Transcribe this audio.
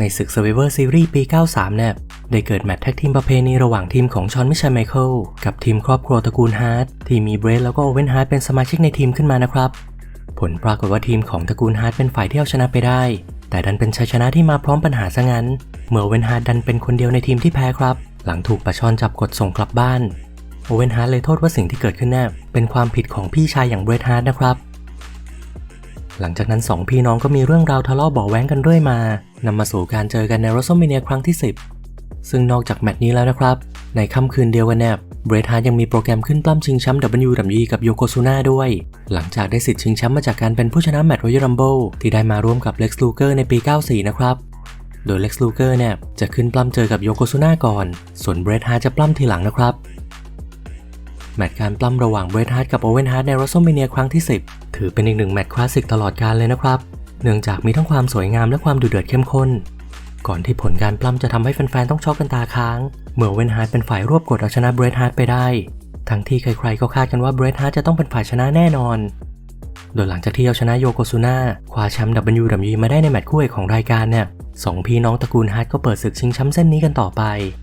ในศึก Survivor Series ปี 93 เนี่ยได้เกิดแมตช์แท็กทีมประเพณีระหว่างทีมของชอนมิชชันไมเคิลกับทีมครอบครัวตระกูลฮาร์ดที่มีเบรดแล้วก็โอเวนฮาร์ดเป็นสมาชิกในทีมขึ้นมานะครับ ผลปรากฏว่าทีมของตระกูลฮาร์ดเป็นฝ่ายที่เอาชนะไปได้ แต่ดันเป็นชัยชนะที่มาพร้อมปัญหาซะงั้น เมื่อโอเวนฮาร์ดดันเป็นคนเดียวในทีมที่แพ้ครับ หลังถูกปะชอนจับกดส่งกลับบ้านโอเวนฮาร์ดเลยโทษว่าสิ่งที่เกิดขึ้นน่ะเป็นความผิดของพี่ชายอย่างเบรดฮาร์ดนะครับหลังจากนั้น 2 พี่น้องก็มีเรื่องราวทะเลาะเบาแว้งกันเรื่อยมา นำมาสู่การเจอกันใน w r e s t l e m a n i a ครั้งที่ 10 ซึ่งนอกจากแมตช์นี้แล้วนะครับ ในค่ำคืนเดียวกันแนบเบรดฮาร์ดยังมีโปรแกรมขึ้นปล้ำชิงแชมป์ WWE กับโยโกซุน่าด้วย หลังจากได้สิทธิ์ชิงแชมป์มาจากการเป็นผู้ชนะแมตช์ Royal Rumble ที่ได้มาร่วมกับ Lex Luger ในปี 94 นะครับ โดย Lex Luger เกอร์เนี่ยจะขึ้นปล้ำเจอกับโยโกซุน่าก่อน ส่วนเบรดฮาร์ดจะปล้ำทีหลังนะครับแมตช์การปล้ำระหว่างเบรดฮาร์ดกับโอเวนฮาร์ดใน w r e s t l e m a n i a ครั้งที่ 10 ถือเป็นอีกหนึ่งแมตช์คลาสสิกตลอดกาลเลยนะครับ เนื่องจากมีทั้งความสวยงามและความดุเดือดเข้มข้น ก่อนที่ผลการปล้ำจะทำให้แฟนๆ ต้องช็อกกันตาค้าง เมื่อเวนฮาร์ดเป็นฝ่ายรวบกดเอาชนะเบรดฮาร์ดไปได้ ทั้งที่ใครๆ ก็คาดกันว่าเบรดฮาร์ดจะต้องเป็นฝ่ายชนะแน่นอน โดยหลังจากที่เอาชนะโยโกซุน่าคว้าแชมป์ WWE มาได้ในแมตช์คู่เอกของรายการเนี่ยสองพี่น้องตระกูลฮาร์ดก็เปิดศึกชิงแชมป์เส้นนี้กันต่อไป